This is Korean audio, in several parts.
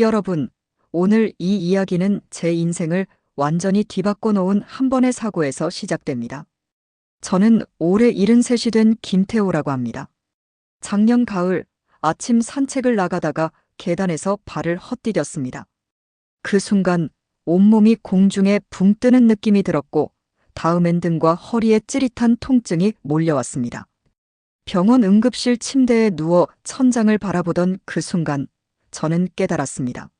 여러분, 오늘 이 이야기는 제 인생을 완전히 뒤바꿔 놓은 한 번의 사고에서 시작됩니다. 저는 올해 73이 된 김태호라고 합니다. 작년 가을 아침 산책을 나가다가 계단에서 발을 헛디뎠습니다. 그 순간 온몸이 공중에 붕 뜨는 느낌이 들었고 다음엔 등과 허리에 찌릿한 통증이 몰려왔습니다. 병원 응급실 침대에 누워 천장을 바라보던 그 순간 저는 깨달았습니다.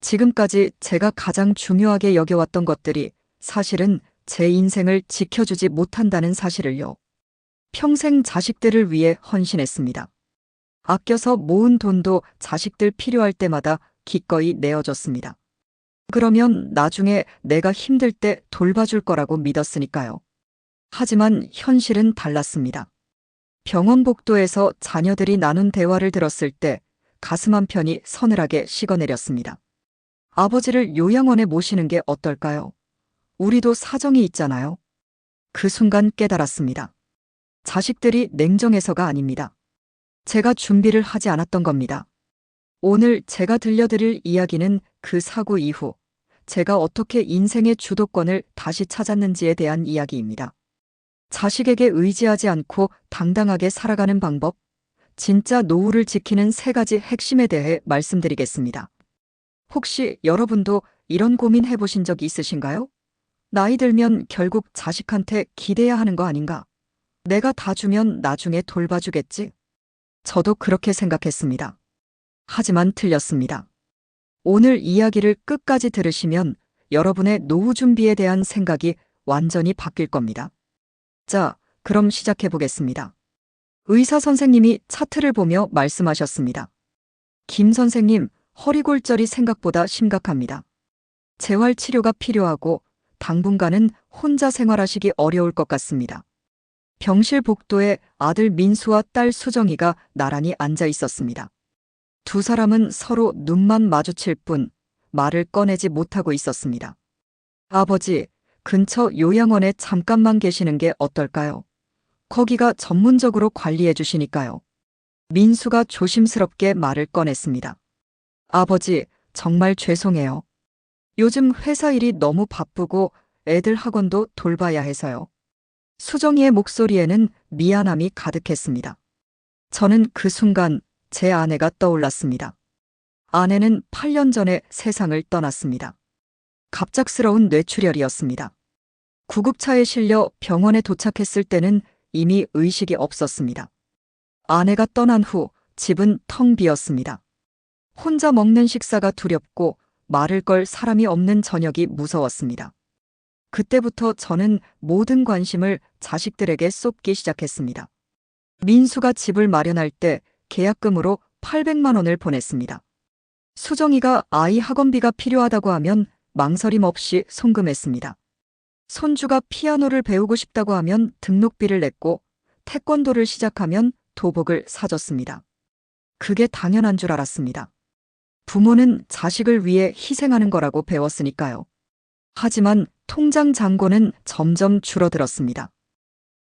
지금까지 제가 가장 중요하게 여겨왔던 것들이 사실은 제 인생을 지켜주지 못한다는 사실을요. 평생 자식들을 위해 헌신했습니다. 아껴서 모은 돈도 자식들 필요할 때마다 기꺼이 내어줬습니다. 그러면 나중에 내가 힘들 때 돌봐줄 거라고 믿었으니까요. 하지만 현실은 달랐습니다. 병원 복도에서 자녀들이 나눈 대화를 들었을 때 가슴 한 편이 서늘하게 식어내렸습니다. 아버지를 요양원에 모시는 게 어떨까요? 우리도 사정이 있잖아요. 그 순간 깨달았습니다. 자식들이 냉정해서가 아닙니다. 제가 준비를 하지 않았던 겁니다. 오늘 제가 들려드릴 이야기는 그 사고 이후 제가 어떻게 인생의 주도권을 다시 찾았는지에 대한 이야기입니다. 자식에게 의지하지 않고 당당하게 살아가는 방법, 진짜 노후를 지키는 세 가지 핵심에 대해 말씀드리겠습니다. 혹시 여러분도 이런 고민 해보신 적 있으신가요? 나이 들면 결국 자식한테 기대야 하는 거 아닌가? 내가 다 주면 나중에 돌봐주겠지? 저도 그렇게 생각했습니다. 하지만 틀렸습니다. 오늘 이야기를 끝까지 들으시면 여러분의 노후 준비에 대한 생각이 완전히 바뀔 겁니다. 자, 그럼 시작해 보겠습니다. 의사 선생님이 차트를 보며 말씀하셨습니다. 김 선생님, 허리골절이 생각보다 심각합니다. 재활 치료가 필요하고 당분간은 혼자 생활하시기 어려울 것 같습니다. 병실 복도에 아들 민수와 딸 수정이가 나란히 앉아 있었습니다. 두 사람은 서로 눈만 마주칠 뿐 말을 꺼내지 못하고 있었습니다. 아버지, 근처 요양원에 잠깐만 계시는 게 어떨까요? 거기가 전문적으로 관리해 주시니까요. 민수가 조심스럽게 말을 꺼냈습니다. 아버지, 정말 죄송해요. 요즘 회사 일이 너무 바쁘고 애들 학원도 돌봐야 해서요. 수정이의 목소리에는 미안함이 가득했습니다. 저는 그 순간 제 아내가 떠올랐습니다. 아내는 8년 전에 세상을 떠났습니다. 갑작스러운 뇌출혈이었습니다. 구급차에 실려 병원에 도착했을 때는 이미 의식이 없었습니다. 아내가 떠난 후 집은 텅 비었습니다. 혼자 먹는 식사가 두렵고 말을 걸 사람이 없는 저녁이 무서웠습니다. 그때부터 저는 모든 관심을 자식들에게 쏟기 시작했습니다. 민수가 집을 마련할 때 계약금으로 800만 원을 보냈습니다. 수정이가 아이 학원비가 필요하다고 하면 망설임 없이 송금했습니다. 손주가 피아노를 배우고 싶다고 하면 등록비를 냈고 태권도를 시작하면 도복을 사줬습니다. 그게 당연한 줄 알았습니다. 부모는 자식을 위해 희생하는 거라고 배웠으니까요. 하지만 통장 잔고는 점점 줄어들었습니다.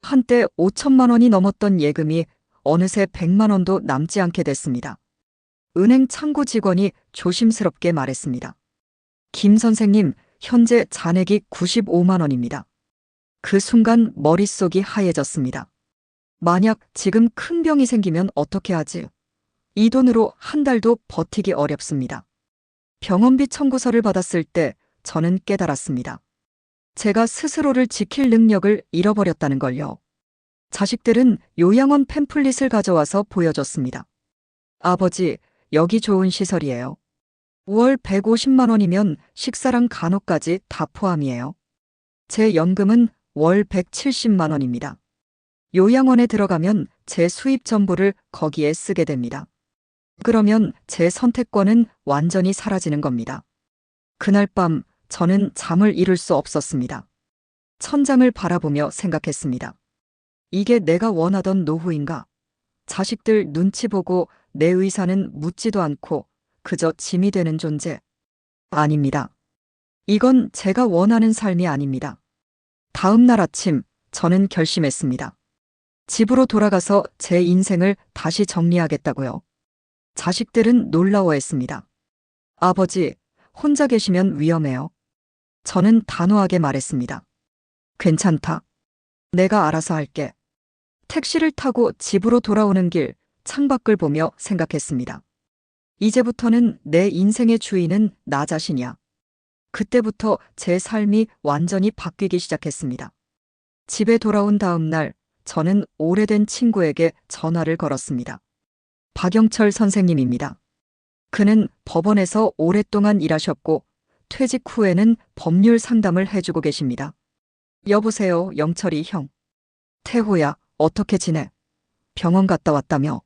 한때 5천만 원이 넘었던 예금이 어느새 100만 원도 남지 않게 됐습니다. 은행 창구 직원이 조심스럽게 말했습니다. 김 선생님, 현재 잔액이 95만 원입니다. 그 순간 머릿속이 하얘졌습니다. 만약 지금 큰 병이 생기면 어떻게 하지? 이 돈으로 한 달도 버티기 어렵습니다. 병원비 청구서를 받았을 때 저는 깨달았습니다. 제가 스스로를 지킬 능력을 잃어버렸다는 걸요. 자식들은 요양원 팸플릿을 가져와서 보여줬습니다. 아버지, 여기 좋은 시설이에요. 월 150만 원이면 식사랑 간호까지 다 포함이에요. 제 연금은 월 170만 원입니다. 요양원에 들어가면 제 수입 전부를 거기에 쓰게 됩니다. 그러면 제 선택권은 완전히 사라지는 겁니다. 그날 밤 저는 잠을 이룰 수 없었습니다. 천장을 바라보며 생각했습니다. 이게 내가 원하던 노후인가? 자식들 눈치 보고 내 의사는 묻지도 않고 그저 짐이 되는 존재. 아닙니다. 이건 제가 원하는 삶이 아닙니다. 다음 날 아침 저는 결심했습니다. 집으로 돌아가서 제 인생을 다시 정리하겠다고요. 자식들은 놀라워했습니다. 아버지, 혼자 계시면 위험해요. 저는 단호하게 말했습니다. 괜찮다. 내가 알아서 할게. 택시를 타고 집으로 돌아오는 길 창밖을 보며 생각했습니다. 이제부터는 내 인생의 주인은 나 자신이야. 그때부터 제 삶이 완전히 바뀌기 시작했습니다. 집에 돌아온 다음 날 저는 오래된 친구에게 전화를 걸었습니다. 박영철 선생님입니다. 그는 법원에서 오랫동안 일하셨고 퇴직 후에는 법률 상담을 해주고 계십니다. 여보세요, 영철이 형. 태호야, 어떻게 지내? 병원 갔다 왔다며.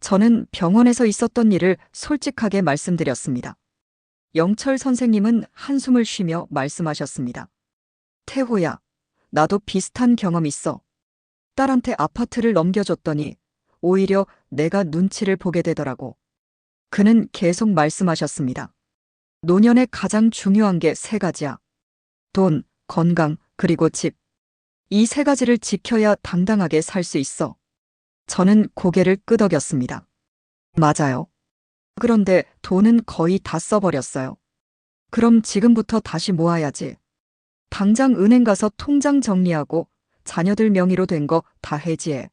저는 병원에서 있었던 일을 솔직하게 말씀드렸습니다. 영철 선생님은 한숨을 쉬며 말씀하셨습니다. 태호야, 나도 비슷한 경험 있어. 딸한테 아파트를 넘겨줬더니 오히려 내가 눈치를 보게 되더라고. 그는 계속 말씀하셨습니다. 노년에 가장 중요한 게 세 가지야. 돈, 건강, 그리고 집. 이 세 가지를 지켜야 당당하게 살 수 있어. 저는 고개를 끄덕였습니다. 맞아요. 그런데 돈은 거의 다 써버렸어요. 그럼 지금부터 다시 모아야지. 당장 은행 가서 통장 정리하고 자녀들 명의로 된 거 다 해지해.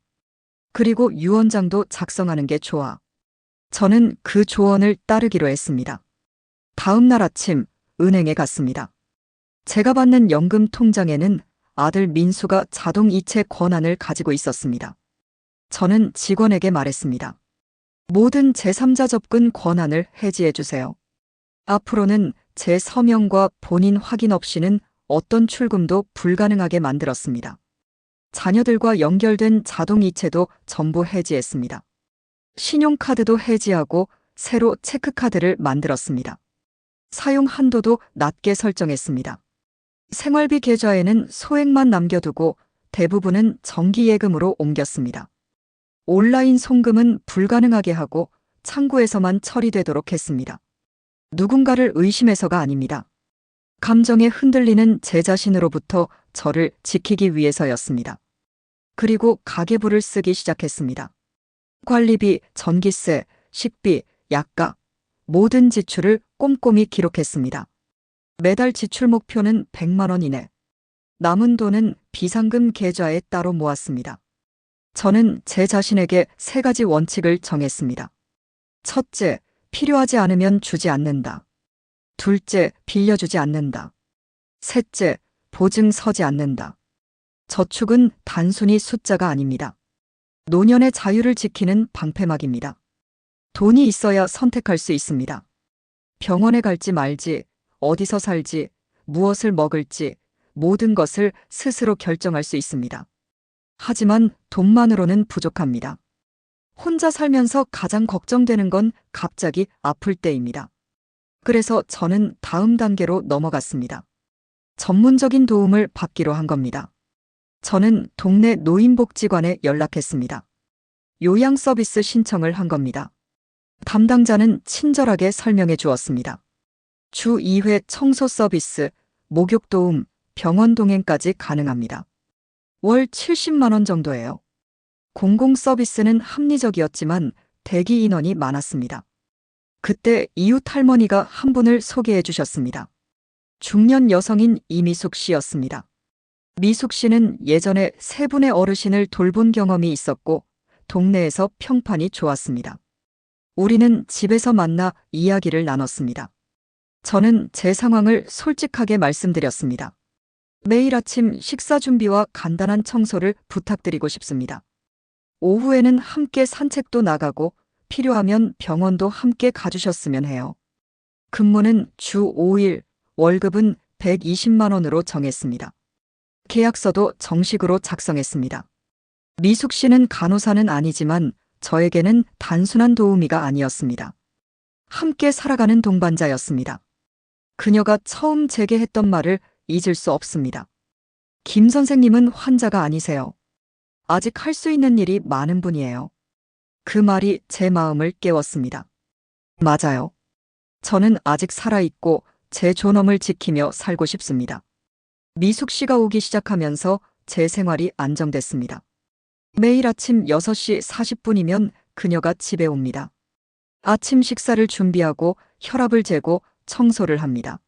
그리고 유언장도 작성하는 게 좋아. 저는 그 조언을 따르기로 했습니다. 다음 날 아침 은행에 갔습니다. 제가 받는 연금 통장에는 아들 민수가 자동 이체 권한을 가지고 있었습니다. 저는 직원에게 말했습니다. 모든 제3자 접근 권한을 해지해 주세요. 앞으로는 제 서명과 본인 확인 없이는 어떤 출금도 불가능하게 만들었습니다. 자녀들과 연결된 자동 이체도 전부 해지했습니다. 신용카드도 해지하고 새로 체크카드를 만들었습니다. 사용 한도도 낮게 설정했습니다. 생활비 계좌에는 소액만 남겨두고 대부분은 정기예금으로 옮겼습니다. 온라인 송금은 불가능하게 하고 창구에서만 처리되도록 했습니다. 누군가를 의심해서가 아닙니다. 감정에 흔들리는 제 자신으로부터 저를 지키기 위해서였습니다. 그리고 가계부를 쓰기 시작했습니다. 관리비, 전기세, 식비, 약가, 모든 지출을 꼼꼼히 기록했습니다. 매달 지출 목표는 100만 원 이내. 남은 돈은 비상금 계좌에 따로 모았습니다. 저는 제 자신에게 세 가지 원칙을 정했습니다. 첫째, 필요하지 않으면 주지 않는다. 둘째, 빌려주지 않는다. 셋째, 보증 서지 않는다. 저축은 단순히 숫자가 아닙니다. 노년의 자유를 지키는 방패막입니다. 돈이 있어야 선택할 수 있습니다. 병원에 갈지 말지, 어디서 살지, 무엇을 먹을지, 모든 것을 스스로 결정할 수 있습니다. 하지만 돈만으로는 부족합니다. 혼자 살면서 가장 걱정되는 건 갑자기 아플 때입니다. 그래서 저는 다음 단계로 넘어갔습니다. 전문적인 도움을 받기로 한 겁니다. 저는 동네 노인복지관에 연락했습니다. 요양 서비스 신청을 한 겁니다. 담당자는 친절하게 설명해 주었습니다. 주 2회 청소 서비스, 목욕 도움, 병원 동행까지 가능합니다. 월 70만 원 정도예요. 공공 서비스는 합리적이었지만 대기 인원이 많았습니다. 그때 이웃 할머니가 한 분을 소개해 주셨습니다. 중년 여성인 이미숙 씨였습니다. 미숙 씨는 예전에 세 분의 어르신을 돌본 경험이 있었고 동네에서 평판이 좋았습니다. 우리는 집에서 만나 이야기를 나눴습니다. 저는 제 상황을 솔직하게 말씀드렸습니다. 매일 아침 식사 준비와 간단한 청소를 부탁드리고 싶습니다. 오후에는 함께 산책도 나가고 필요하면 병원도 함께 가주셨으면 해요. 근무는 주 5일, 월급은 120만 원으로 정했습니다. 계약서도 정식으로 작성했습니다. 미숙 씨는 간호사는 아니지만 저에게는 단순한 도우미가 아니었습니다. 함께 살아가는 동반자였습니다. 그녀가 처음 제게 했던 말을 잊을 수 없습니다. 김 선생님은 환자가 아니세요. 아직 할 수 있는 일이 많은 분이에요. 그 말이 제 마음을 깨웠습니다. 맞아요. 저는 아직 살아있고 제 존엄을 지키며 살고 싶습니다. 미숙 씨가 오기 시작하면서 제 생활이 안정됐습니다. 매일 아침 6시 40분이면 그녀가 집에 옵니다. 아침 식사를 준비하고 혈압을 재고 청소를 합니다.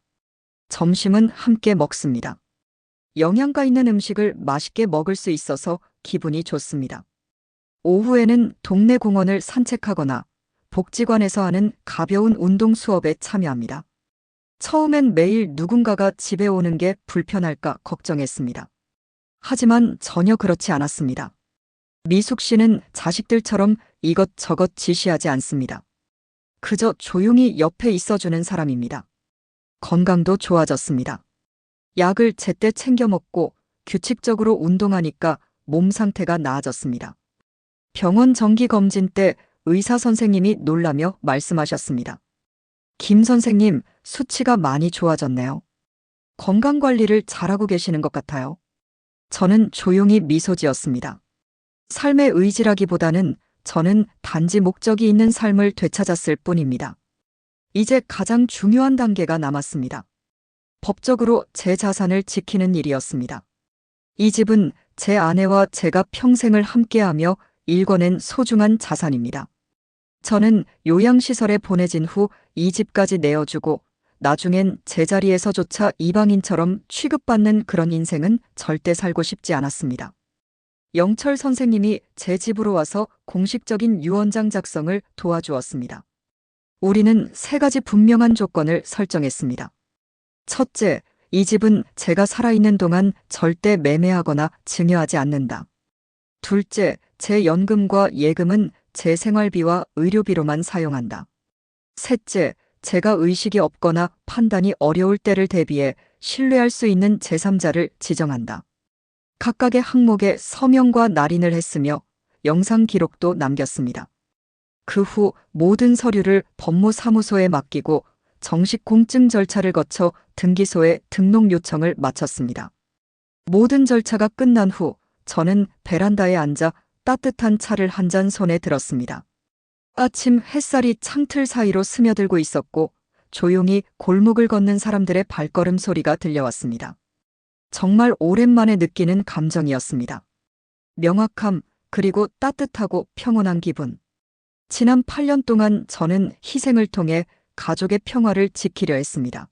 점심은 함께 먹습니다. 영양가 있는 음식을 맛있게 먹을 수 있어서 기분이 좋습니다. 오후에는 동네 공원을 산책하거나 복지관에서 하는 가벼운 운동 수업에 참여합니다. 처음엔 매일 누군가가 집에 오는 게 불편할까 걱정했습니다. 하지만 전혀 그렇지 않았습니다. 미숙 씨는 자식들처럼 이것저것 지시하지 않습니다. 그저 조용히 옆에 있어주는 사람입니다. 건강도 좋아졌습니다. 약을 제때 챙겨 먹고 규칙적으로 운동하니까 몸 상태가 나아졌습니다. 병원 정기 검진 때 의사 선생님이 놀라며 말씀하셨습니다. 김 선생님, 수치가 많이 좋아졌네요. 건강 관리를 잘하고 계시는 것 같아요. 저는 조용히 미소 지었습니다. 삶의 의지라기보다는 저는 단지 목적이 있는 삶을 되찾았을 뿐입니다. 이제 가장 중요한 단계가 남았습니다. 법적으로 제 자산을 지키는 일이었습니다. 이 집은 제 아내와 제가 평생을 함께하며 일궈낸 소중한 자산입니다. 저는 요양시설에 보내진 후 이 집까지 내어주고 나중엔 제자리에서조차 이방인처럼 취급받는 그런 인생은 절대 살고 싶지 않았습니다. 영철 선생님이 제 집으로 와서 공식적인 유언장 작성을 도와주었습니다. 우리는 세 가지 분명한 조건을 설정했습니다. 첫째, 이 집은 제가 살아있는 동안 절대 매매하거나 증여하지 않는다. 둘째, 제 연금과 예금은 제 생활비와 의료비로만 사용한다. 셋째, 제가 의식이 없거나 판단이 어려울 때를 대비해 신뢰할 수 있는 제3자를 지정한다. 각각의 항목에 서명과 날인을 했으며 영상 기록도 남겼습니다. 그 후 모든 서류를 법무사무소에 맡기고 정식 공증 절차를 거쳐 등기소에 등록 요청을 마쳤습니다. 모든 절차가 끝난 후 저는 베란다에 앉아 따뜻한 차를 한 잔 손에 들었습니다. 아침 햇살이 창틀 사이로 스며들고 있었고 조용히 골목을 걷는 사람들의 발걸음 소리가 들려왔습니다. 정말 오랜만에 느끼는 감정이었습니다. 명확함, 그리고 따뜻하고 평온한 기분. 지난 8년 동안 저는 희생을 통해 가족의 평화를 지키려 했습니다.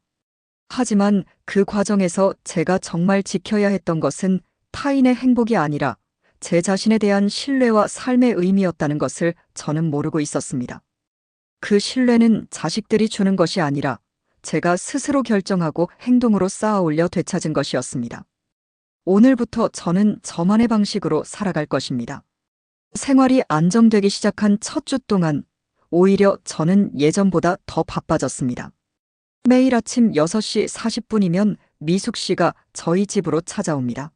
하지만 그 과정에서 제가 정말 지켜야 했던 것은 타인의 행복이 아니라 제 자신에 대한 신뢰와 삶의 의미였다는 것을 저는 모르고 있었습니다. 그 신뢰는 자식들이 주는 것이 아니라 제가 스스로 결정하고 행동으로 쌓아 올려 되찾은 것이었습니다. 오늘부터 저는 저만의 방식으로 살아갈 것입니다. 생활이 안정되기 시작한 첫 주 동안 오히려 저는 예전보다 더 바빠졌습니다. 매일 아침 6시 40분이면 미숙 씨가 저희 집으로 찾아옵니다.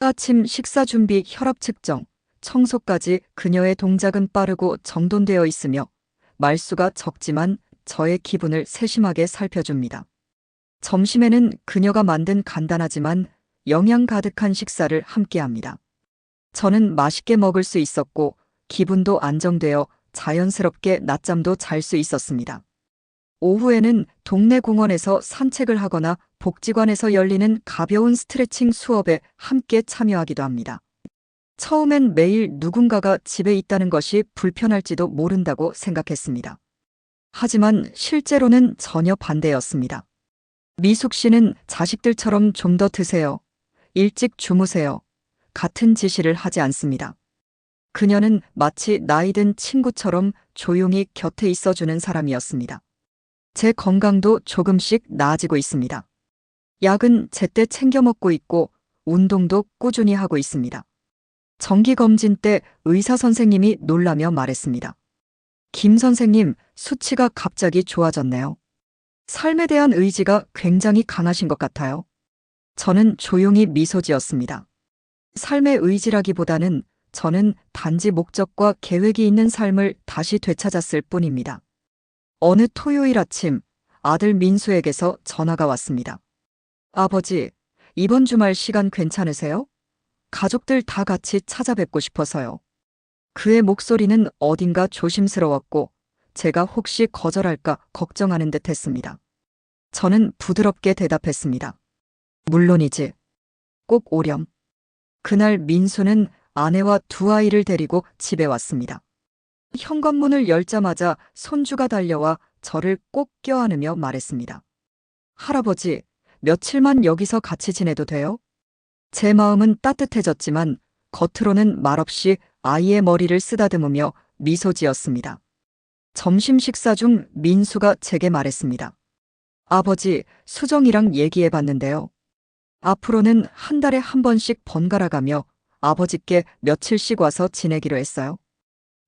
아침 식사 준비, 혈압 측정, 청소까지 그녀의 동작은 빠르고 정돈되어 있으며 말수가 적지만 저의 기분을 세심하게 살펴줍니다. 점심에는 그녀가 만든 간단하지만 영양 가득한 식사를 함께합니다. 저는 맛있게 먹을 수 있었고 기분도 안정되어 자연스럽게 낮잠도 잘 수 있었습니다. 오후에는 동네 공원에서 산책을 하거나 복지관에서 열리는 가벼운 스트레칭 수업에 함께 참여하기도 합니다. 처음엔 매일 누군가가 집에 있다는 것이 불편할지도 모른다고 생각했습니다. 하지만 실제로는 전혀 반대였습니다. 미숙 씨는 자식들처럼 좀 더 드세요. 일찍 주무세요. 같은 지시를 하지 않습니다. 그녀는 마치 나이든 친구처럼 조용히 곁에 있어주는 사람이었습니다. 제 건강도 조금씩 나아지고 있습니다. 약은 제때 챙겨 먹고 있고 운동도 꾸준히 하고 있습니다. 정기검진 때 의사 선생님이 놀라며 말했습니다. 김 선생님, 수치가 갑자기 좋아졌네요. 삶에 대한 의지가 굉장히 강하신 것 같아요. 저는 조용히 미소 지었습니다. 삶의 의지라기보다는 저는 단지 목적과 계획이 있는 삶을 다시 되찾았을 뿐입니다. 어느 토요일 아침 아들 민수에게서 전화가 왔습니다. 아버지, 이번 주말 시간 괜찮으세요? 가족들 다 같이 찾아뵙고 싶어서요. 그의 목소리는 어딘가 조심스러웠고 제가 혹시 거절할까 걱정하는 듯 했습니다. 저는 부드럽게 대답했습니다. 물론이지. 꼭 오렴. 그날 민수는 아내와 두 아이를 데리고 집에 왔습니다. 현관문을 열자마자 손주가 달려와 저를 꼭 껴안으며 말했습니다. 할아버지, 며칠만 여기서 같이 지내도 돼요? 제 마음은 따뜻해졌지만 겉으로는 말없이 아이의 머리를 쓰다듬으며 미소 지었습니다. 점심 식사 중 민수가 제게 말했습니다. 아버지, 수정이랑 얘기해 봤는데요. 앞으로는 한 달에 한 번씩 번갈아 가며 아버지께 며칠씩 와서 지내기로 했어요.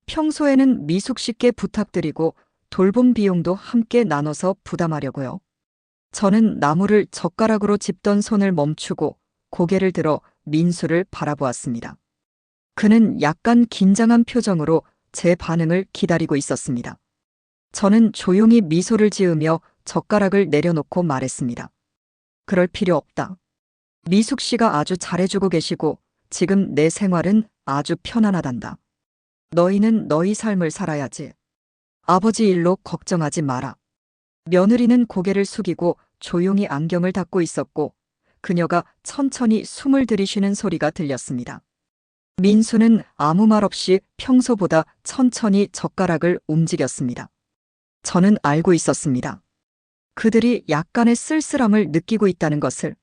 평소에는 미숙 씨께 부탁드리고 돌봄 비용도 함께 나눠서 부담하려고요. 저는 나무를 젓가락으로 짚던 손을 멈추고 고개를 들어 민수를 바라보았습니다. 그는 약간 긴장한 표정으로 제 반응을 기다리고 있었습니다. 저는 조용히 미소를 지으며 젓가락을 내려놓고 말했습니다. 그럴 필요 없다. 미숙 씨가 아주 잘해주고 계시고 지금 내 생활은 아주 편안하단다. 너희는 너희 삶을 살아야지. 아버지 일로 걱정하지 마라. 며느리는 고개를 숙이고 조용히 안경을 닫고 있었고 그녀가 천천히 숨을 들이쉬는 소리가 들렸습니다. 민수는 아무 말 없이 평소보다 천천히 젓가락을 움직였습니다. 저는 알고 있었습니다. 그들이 약간의 쓸쓸함을 느끼고 있다는 것을.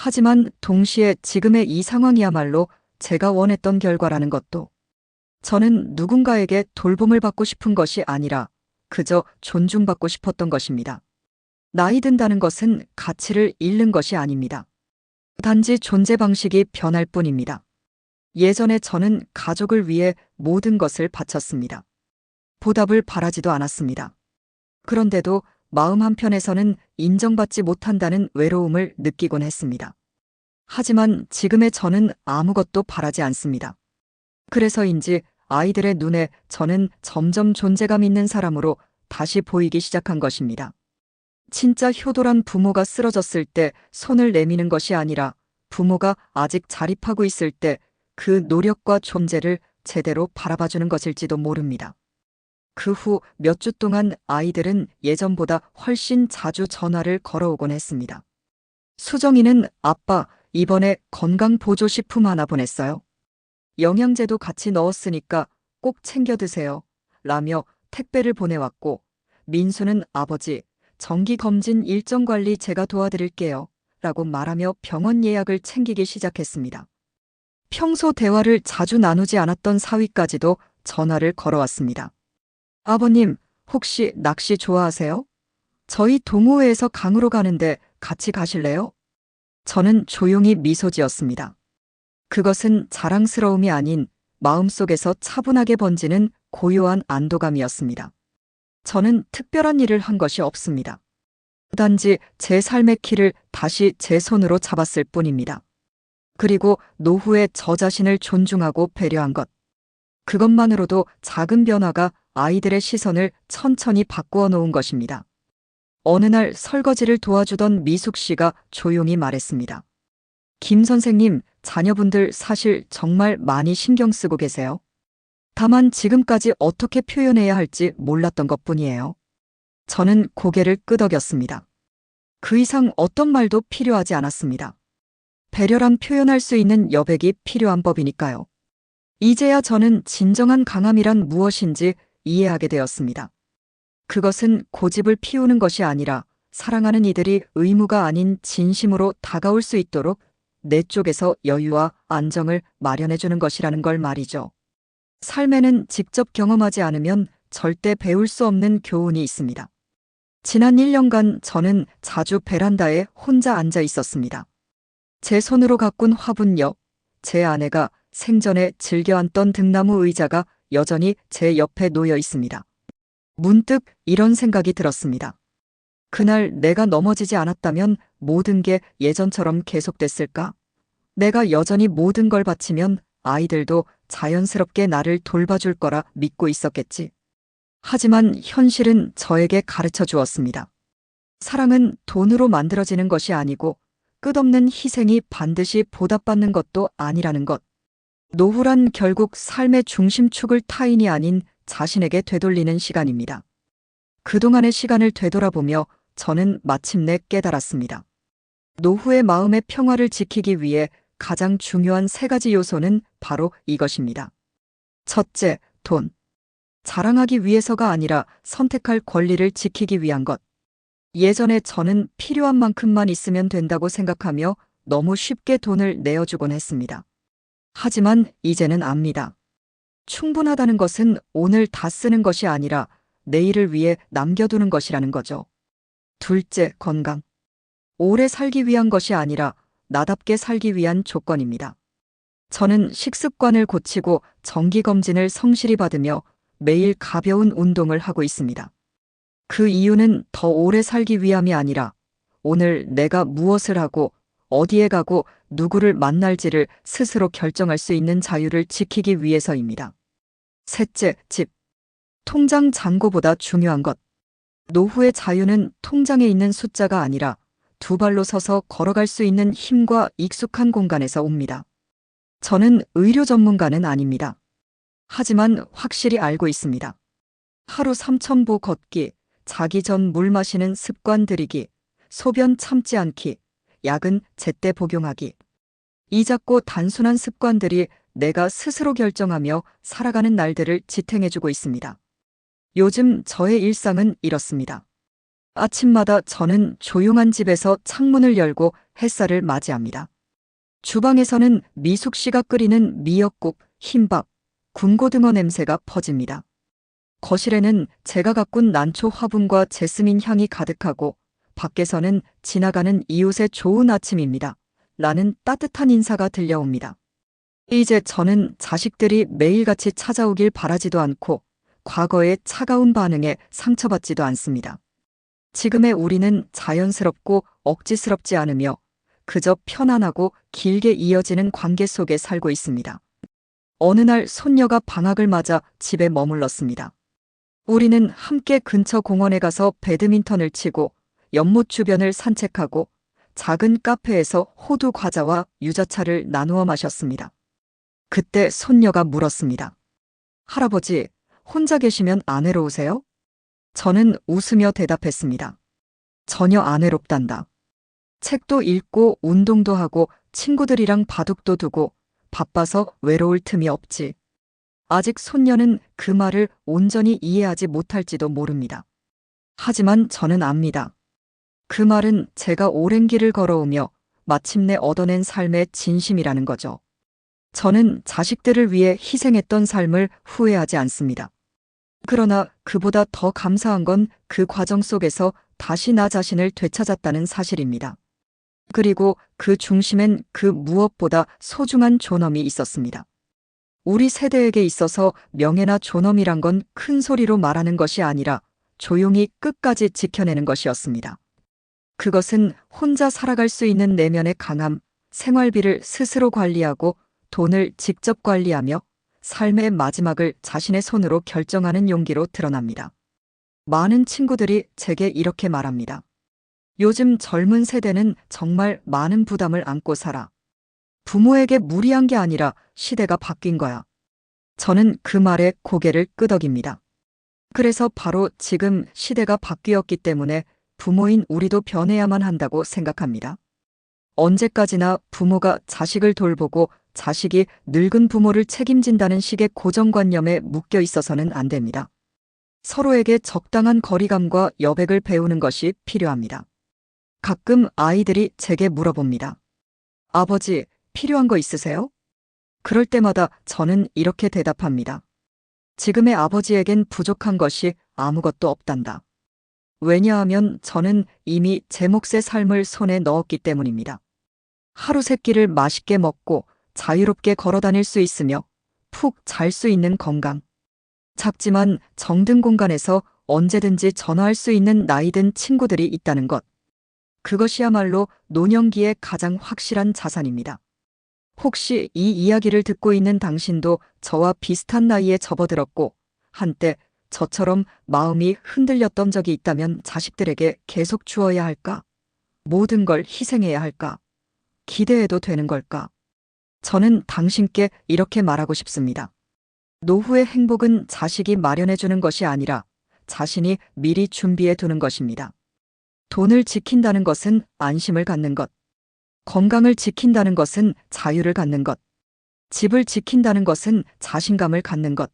하지만 동시에 지금의 이 상황이야말로 제가 원했던 결과라는 것도. 저는 누군가에게 돌봄을 받고 싶은 것이 아니라 그저 존중받고 싶었던 것입니다. 나이 든다는 것은 가치를 잃는 것이 아닙니다. 단지 존재 방식이 변할 뿐입니다. 예전에 저는 가족을 위해 모든 것을 바쳤습니다. 보답을 바라지도 않았습니다. 그런데도 마음 한편에서는 인정받지 못한다는 외로움을 느끼곤 했습니다. 하지만 지금의 저는 아무것도 바라지 않습니다. 그래서인지 아이들의 눈에 저는 점점 존재감 있는 사람으로 다시 보이기 시작한 것입니다. 진짜 효도란 부모가 쓰러졌을 때 손을 내미는 것이 아니라 부모가 아직 자립하고 있을 때 그 노력과 존재를 제대로 바라봐주는 것일지도 모릅니다. 그 후 몇 주 동안 아이들은 예전보다 훨씬 자주 전화를 걸어오곤 했습니다. 수정이는 아빠, 이번에 건강보조식품 하나 보냈어요. 영양제도 같이 넣었으니까 꼭 챙겨 드세요. 라며 택배를 보내왔고, 민수는 아버지, 정기검진 일정 관리 제가 도와드릴게요. 라고 말하며 병원 예약을 챙기기 시작했습니다. 평소 대화를 자주 나누지 않았던 사위까지도 전화를 걸어왔습니다. 아버님, 혹시 낚시 좋아하세요? 저희 동호회에서 강으로 가는데 같이 가실래요? 저는 조용히 미소 지었습니다. 그것은 자랑스러움이 아닌 마음속에서 차분하게 번지는 고요한 안도감이었습니다. 저는 특별한 일을 한 것이 없습니다. 단지 제 삶의 키를 다시 제 손으로 잡았을 뿐입니다. 그리고 노후에 저 자신을 존중하고 배려한 것. 그것만으로도 작은 변화가 아이들의 시선을 천천히 바꾸어 놓은 것입니다. 어느 날 설거지를 도와주던 미숙 씨가 조용히 말했습니다. 김 선생님, 자녀분들 사실 정말 많이 신경 쓰고 계세요. 다만 지금까지 어떻게 표현해야 할지 몰랐던 것 뿐이에요. 저는 고개를 끄덕였습니다. 그 이상 어떤 말도 필요하지 않았습니다. 배려란 표현할 수 있는 여백이 필요한 법이니까요. 이제야 저는 진정한 강함이란 무엇인지 이해하게 되었습니다. 그것은 고집을 피우는 것이 아니라 사랑하는 이들이 의무가 아닌 진심으로 다가올 수 있도록 내 쪽에서 여유와 안정을 마련해주는 것이라는 걸 말이죠. 삶에는 직접 경험하지 않으면 절대 배울 수 없는 교훈이 있습니다. 지난 1년간 저는 자주 베란다에 혼자 앉아 있었습니다. 제 손으로 가꾼 화분역, 제 아내가 생전에 즐겨 앉던 등나무 의자가 여전히 제 옆에 놓여 있습니다. 문득 이런 생각이 들었습니다. 그날 내가 넘어지지 않았다면 모든 게 예전처럼 계속됐을까? 내가 여전히 모든 걸 바치면 아이들도 자연스럽게 나를 돌봐줄 거라 믿고 있었겠지. 하지만 현실은 저에게 가르쳐 주었습니다. 사랑은 돈으로 만들어지는 것이 아니고 끝없는 희생이 반드시 보답받는 것도 아니라는 것. 노후란 결국 삶의 중심축을 타인이 아닌 자신에게 되돌리는 시간입니다. 그동안의 시간을 되돌아보며 저는 마침내 깨달았습니다. 노후의 마음의 평화를 지키기 위해 가장 중요한 세 가지 요소는 바로 이것입니다. 첫째, 돈. 자랑하기 위해서가 아니라 선택할 권리를 지키기 위한 것. 예전에 저는 필요한 만큼만 있으면 된다고 생각하며 너무 쉽게 돈을 내어주곤 했습니다. 하지만 이제는 압니다. 충분하다는 것은 오늘 다 쓰는 것이 아니라 내일을 위해 남겨두는 것이라는 거죠. 둘째, 건강. 오래 살기 위한 것이 아니라 나답게 살기 위한 조건입니다. 저는 식습관을 고치고 정기검진을 성실히 받으며 매일 가벼운 운동을 하고 있습니다. 그 이유는 더 오래 살기 위함이 아니라 오늘 내가 무엇을 하고 어디에 가고 누구를 만날지를 스스로 결정할 수 있는 자유를 지키기 위해서입니다. 셋째, 집. 통장 잔고보다 중요한 것. 노후의 자유는 통장에 있는 숫자가 아니라 두 발로 서서 걸어갈 수 있는 힘과 익숙한 공간에서 옵니다. 저는 의료 전문가는 아닙니다. 하지만 확실히 알고 있습니다. 하루 3,000보 걷기, 자기 전 물 마시는 습관 들이기, 소변 참지 않기, 약은 제때 복용하기. 이 작고 단순한 습관들이 내가 스스로 결정하며 살아가는 날들을 지탱해주고 있습니다. 요즘 저의 일상은 이렇습니다. 아침마다 저는 조용한 집에서 창문을 열고 햇살을 맞이합니다. 주방에서는 미숙 씨가 끓이는 미역국, 흰밥, 군고등어 냄새가 퍼집니다. 거실에는 제가 가꾼 난초 화분과 제스민 향이 가득하고 밖에서는 지나가는 이웃의 좋은 아침입니다. 라는 따뜻한 인사가 들려옵니다. 이제 저는 자식들이 매일같이 찾아오길 바라지도 않고 과거의 차가운 반응에 상처받지도 않습니다. 지금의 우리는 자연스럽고 억지스럽지 않으며 그저 편안하고 길게 이어지는 관계 속에 살고 있습니다. 어느 날 손녀가 방학을 맞아 집에 머물렀습니다. 우리는 함께 근처 공원에 가서 배드민턴을 치고 연못 주변을 산책하고 작은 카페에서 호두 과자와 유자차를 나누어 마셨습니다. 그때 손녀가 물었습니다. 할아버지, 혼자 계시면 안 외로우세요? 저는 웃으며 대답했습니다. 전혀 안 외롭단다. 책도 읽고 운동도 하고 친구들이랑 바둑도 두고 바빠서 외로울 틈이 없지. 아직 손녀는 그 말을 온전히 이해하지 못할지도 모릅니다. 하지만 저는 압니다. 그 말은 제가 오랜 길을 걸어오며 마침내 얻어낸 삶의 진심이라는 거죠. 저는 자식들을 위해 희생했던 삶을 후회하지 않습니다. 그러나 그보다 더 감사한 건 그 과정 속에서 다시 나 자신을 되찾았다는 사실입니다. 그리고 그 중심엔 그 무엇보다 소중한 존엄이 있었습니다. 우리 세대에게 있어서 명예나 존엄이란 건 큰 소리로 말하는 것이 아니라 조용히 끝까지 지켜내는 것이었습니다. 그것은 혼자 살아갈 수 있는 내면의 강함, 생활비를 스스로 관리하고 돈을 직접 관리하며 삶의 마지막을 자신의 손으로 결정하는 용기로 드러납니다. 많은 친구들이 제게 이렇게 말합니다. 요즘 젊은 세대는 정말 많은 부담을 안고 살아. 부모에게 무리한 게 아니라 시대가 바뀐 거야. 저는 그 말에 고개를 끄덕입니다. 그래서 바로 지금 시대가 바뀌었기 때문에 부모인 우리도 변해야만 한다고 생각합니다. 언제까지나 부모가 자식을 돌보고 자식이 늙은 부모를 책임진다는 식의 고정관념에 묶여 있어서는 안 됩니다. 서로에게 적당한 거리감과 여백을 배우는 것이 필요합니다. 가끔 아이들이 제게 물어봅니다. 아버지, 필요한 거 있으세요? 그럴 때마다 저는 이렇게 대답합니다. 지금의 아버지에겐 부족한 것이 아무것도 없단다. 왜냐하면 저는 이미 제 몫의 삶을 손에 넣었기 때문입니다. 하루 세 끼를 맛있게 먹고 자유롭게 걸어 다닐 수 있으며 푹 잘 수 있는 건강. 작지만 정든 공간에서 언제든지 전화할 수 있는 나이든 친구들이 있다는 것. 그것이야말로 노년기의 가장 확실한 자산입니다. 혹시 이 이야기를 듣고 있는 당신도 저와 비슷한 나이에 접어들었고 한때 저처럼 마음이 흔들렸던 적이 있다면 자식들에게 계속 주어야 할까? 모든 걸 희생해야 할까? 기대해도 되는 걸까? 저는 당신께 이렇게 말하고 싶습니다. 노후의 행복은 자식이 마련해주는 것이 아니라 자신이 미리 준비해 두는 것입니다. 돈을 지킨다는 것은 안심을 갖는 것. 건강을 지킨다는 것은 자유를 갖는 것. 집을 지킨다는 것은 자신감을 갖는 것.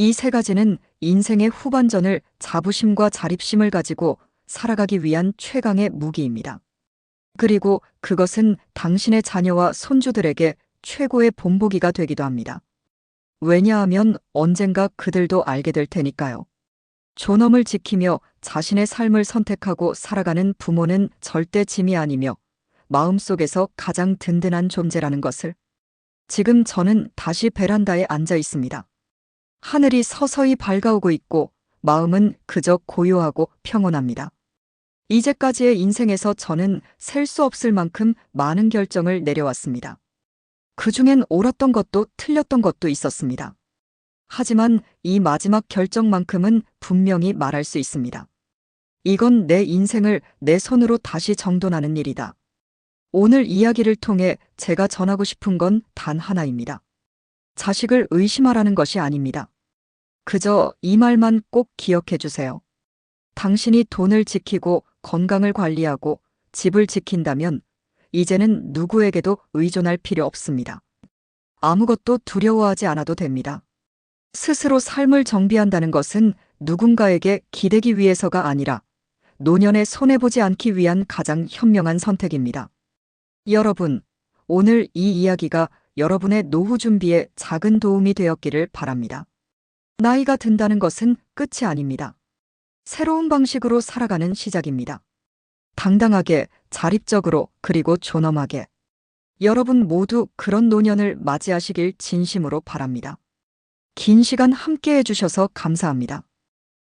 이 세 가지는 인생의 후반전을 자부심과 자립심을 가지고 살아가기 위한 최강의 무기입니다. 그리고 그것은 당신의 자녀와 손주들에게 최고의 본보기가 되기도 합니다. 왜냐하면 언젠가 그들도 알게 될 테니까요. 존엄을 지키며 자신의 삶을 선택하고 살아가는 부모는 절대 짐이 아니며 마음속에서 가장 든든한 존재라는 것을. 지금 저는 다시 베란다에 앉아 있습니다. 하늘이 서서히 밝아오고 있고 마음은 그저 고요하고 평온합니다. 이제까지의 인생에서 저는 셀 수 없을 만큼 많은 결정을 내려왔습니다. 그 중엔 옳았던 것도 틀렸던 것도 있었습니다. 하지만 이 마지막 결정만큼은 분명히 말할 수 있습니다. 이건 내 인생을 내 손으로 다시 정돈하는 일이다. 오늘 이야기를 통해 제가 전하고 싶은 건 단 하나입니다. 자식을 의심하라는 것이 아닙니다. 그저 이 말만 꼭 기억해 주세요. 당신이 돈을 지키고 건강을 관리하고 집을 지킨다면 이제는 누구에게도 의존할 필요 없습니다. 아무것도 두려워하지 않아도 됩니다. 스스로 삶을 정비한다는 것은 누군가에게 기대기 위해서가 아니라 노년에 손해보지 않기 위한 가장 현명한 선택입니다. 여러분, 오늘 이 이야기가 여러분의 노후 준비에 작은 도움이 되었기를 바랍니다. 나이가 든다는 것은 끝이 아닙니다. 새로운 방식으로 살아가는 시작입니다. 당당하게, 자립적으로, 그리고 존엄하게. 여러분 모두 그런 노년을 맞이하시길 진심으로 바랍니다. 긴 시간 함께 해주셔서 감사합니다.